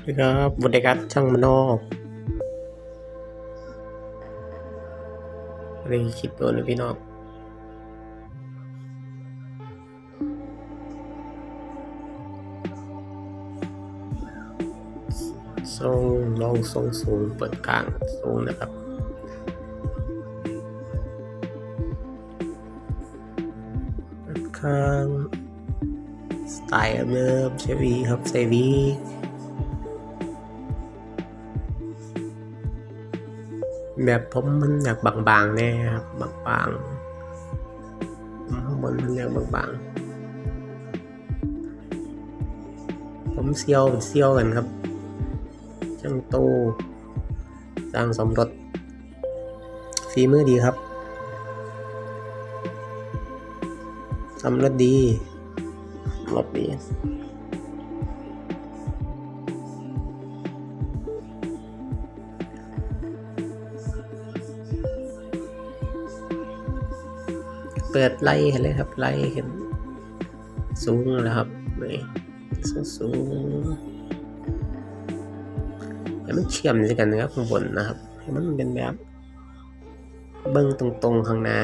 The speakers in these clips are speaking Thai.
สดีครับบุริการช่างมโนอกอะไรคิดตัวนะพี่น้องทรงลองทรงสูงเปิดกลางสูงนะครับเปิดข้างสไตล์เดิมใช้วีครับใส่วี แบบผมมันอยากบางๆแน่ครับบางๆผมข้างบนมันอยากบางๆ ผมเซียวเป็นเซียวกันครับช่างตู้สร้างสมรสฝีมือดีครับทำรถดีรถดี เปิดไล่เห็นเลยครับไล่เห็นสูงแล้วครับนี่สูงสูงให้มันเชื่อมด้วยกันนะครับข้างบนนะครับให้มันเป็นแบบเบิ้งตรงๆข้างหน้า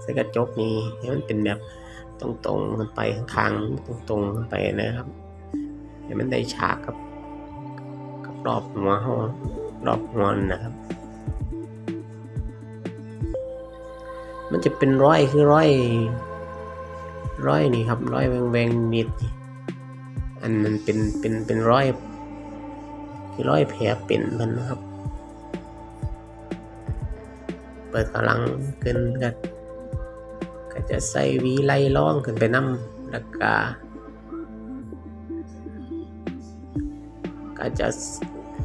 ใส่กระจกนี้ให้มันเป็นแบบตรงๆกันไปข้างๆตรงๆกันไปนะครับให้มันได้ฉากกับกับรอบหัวเขารอบหัวนะครับ มันจะเป็นร้อยคือร้อยร้อยนี่ครับร้อยแวงแวงๆนิดอันนั้นเป็นเป็นเป็นร้อยคือร้อยแผลเป็นมันนะครับ เปิดกำลังขึ้นกันก็จะใส่วีไล่ล่องขึ้นไปน้ำแล้วก็ก็จะ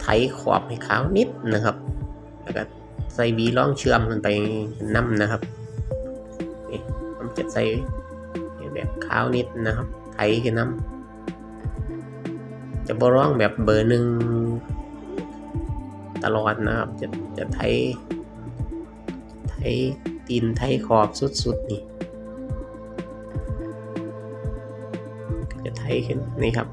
ไถขอบให้ขาวนิดนะครับ แล้วก็ใส่วีล่องเชื่อมขึ้นไปน้ำนะครับ จะใส่แบบขาวนิดนะครับไถกันน้ำจะบร้องแบบเบอร์หนึ่งตลอดนะครับ จะจะไถไถตีนไถขอบสุดๆนี่ จะไถขึ้นนี่ครับ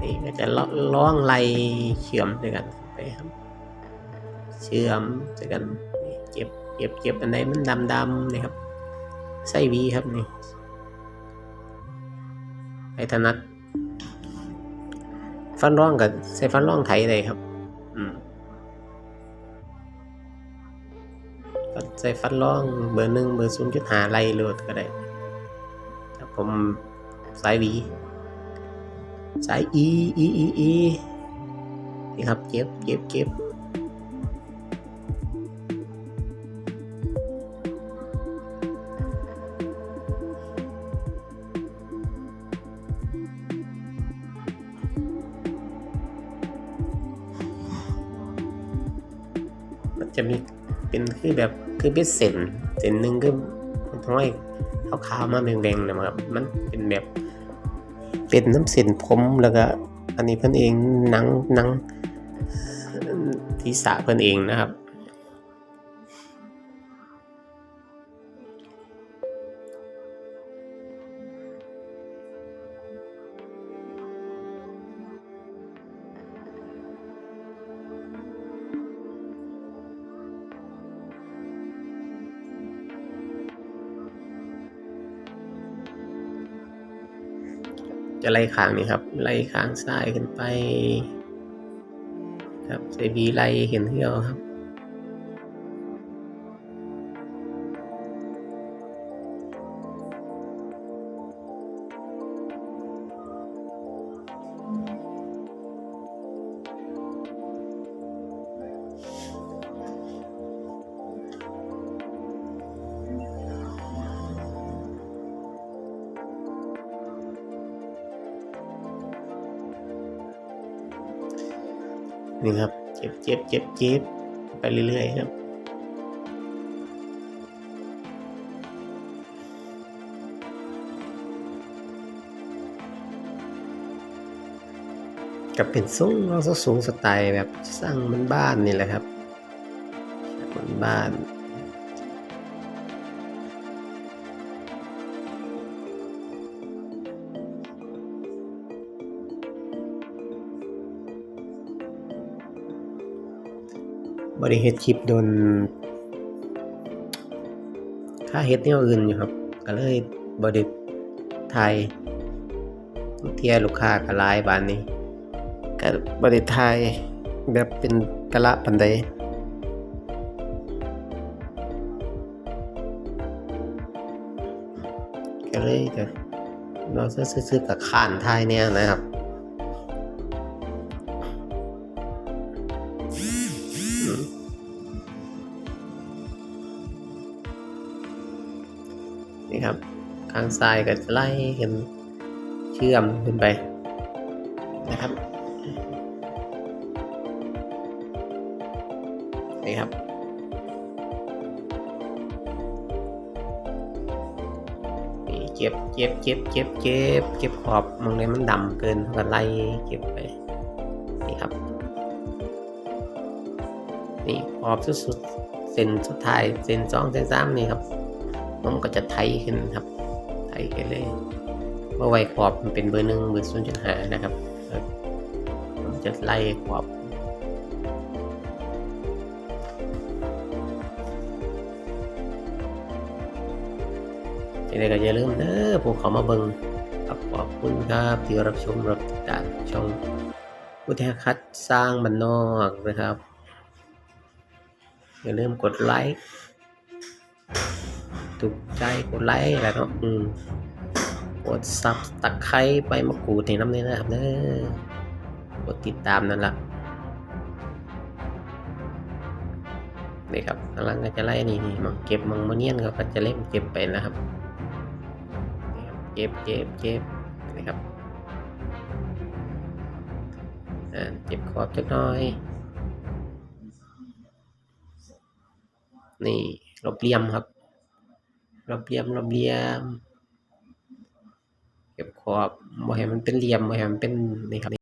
นี่ก็จะล่องไลเชื่อมด้วยกันไปครับ เชื่อมด้วยกัน เก็บเก็บอันไหนมันดำดำๆนะครับไส้วีครับนี่ไอถนัด ฟันร่องกับใส่ฟันร่องไถเลยครับ อืมใส่ฟันร่องเบอร์หนึ่งเบอร์ศูนย์จุดหาไล่โหลดก็ได้ครับผมสายวีสายอีอีอีอีนี่ครับเก็บเก็บเก็บ จะมีเป็นคือแบบคือเป็นเส้นเส้นหนึ่งก็มันห้อยขาวๆมาแดงๆนะครับ มันเป็นแบบเป็นน้ำเส้นผมแล้วก็อันนี้เพื่อนเองหนังหนังทีสะเพื่อนเองนะครับ จะไล่ข้างนี่ครับ ไล่ข้างซ้ายขึ้นไป ครับใส่บีไล่เห็นเที่ยวครับ นี่ครับ เจ็บเจ็บเจ็บเจ็บไปเรื่อยๆครับ กับเป็นสูงเราสูงสไตล์แบบสร้างมันบ้านนี่แหละครับ มันบ้าน บ่ได้เฮ็ดคลิปโดนค่าเฮ็ดแนวอื่นอยู่ครับ ก็เลยบ่ได้ถ่ายเทียลูกค้าก็หลายบานนี้ ก็บ่ได้ถ่ายแบบเป็นกะละปานใดก็เลยจะเราซื้อๆกับขานไทยเนี่ยนะครับ นี่ครับข้างซ้ายก็จะไล่เห็นเชื่อมขึ้นไปนะครับนี่ครับนี่เก็บเก็บเก็บเก็บเก็บเก็บขอบมองเลยมันดำเกินก็ไล่เก็บไปนี่ครับ นี่ขอบสุดๆเส้นสุดท้ายเส้นสองเส้นสามนี่ครับ มันก็จะไทยขึ้นครับ ไทยขึ้นเลยเมื่อไวขอบมันเป็นเบอร์หนึ่งเบอร์ศูนย์จุดห้านะครับมันจะไล่ขอบยังไงก็อย่าลืมเด้อพวกเขามาเบิงครับขอบคุณครับที่รับชมรับติดตามช่องพุทธคัดสร้างบันนอกนะครับ อย่าลืมกดไลค์ ถูกใจกดไลค์แล้วเนาะอืมกดซับตะไคร้ไปมะกรูดในน้ำนี้นะครับเด้อกดติดตามนั่นแหละนี่ครับกำลังก็จะไล่นี่นี่มังเก็บมังมะเนียนเขาก็จะเล่มเก็บไปนะครับเก็บเก็บเก็บนะครับเก็บขอบจักน่อย นี่รบเลี่ยมครับ รบเหลี่ยมรบเหลี่ยม เก็บขอบบ่ให้มันเป็นเหลี่ยมบ่ให้มันเป็นนี่ครับ